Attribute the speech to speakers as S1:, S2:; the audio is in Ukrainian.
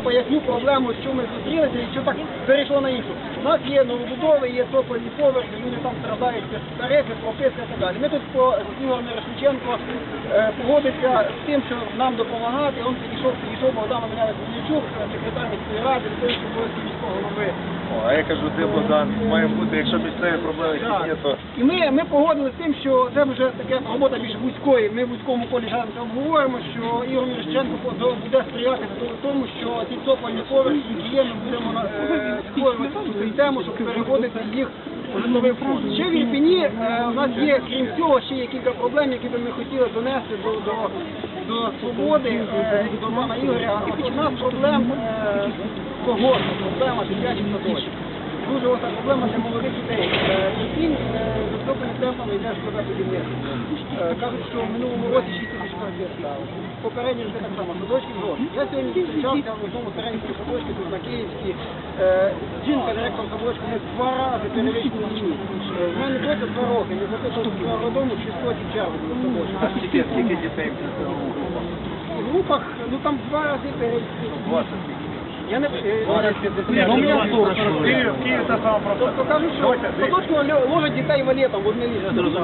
S1: Поясню проблему, що ми зустрілися і що так перейшло на іншу. У нас є новобудови, є цокольні поверхи, люди там страдають тарифи, прописки і так далі. Ми тут по з Ігорем Мирошниченко е, погодився з тим, що нам допомагати. Він підійшов, підійшов Богдан Омеляник Кузьмічук, секретар міської ради, виконуючий обов'язки міського голови.
S2: О, а я кажу, де Богдан, має бути, якщо місцеві проблеми якісь є, то
S1: І ми, ми погодили з тим, що це вже така робота більш вузької. Ми в вузькому колі зараз це обговоримо, що Ігор Мірошченко буде сприяти тому, що ці цокольні поверхи, які є, ми будемо е, цю систему, щоб переводити їх у житловий фонд. Ще в Ірпіні е, у нас є, крім цього, ще є кілька проблем, які би ми хотіли донести до, до, до свободи е, до пана Ігоря. Одна з проблем е, проблема дитячих садочків. Дуже ота проблема для молодих людей. Ірпінь високими темпами йде шкода будівництва. Кажуть, що в минулому році 6 роки так само, садочки згодні. Я сьогодні зустрічався в одному середньому садочку тут на Київській. Е, Жінка, директор садочку, ми два рази перевищили лінію. В мене дочка два роки, ми записували з роддому 600 чергу до садочку.
S2: а скільки, скільки дітей в
S1: групах, ну там два рази перевищили.
S2: 20
S1: Я не... е,
S2: Ну, у меня тоже. Киев, Киев та сама
S1: Тобто кажуть, що садочку ложать дітей валетом в одне місце.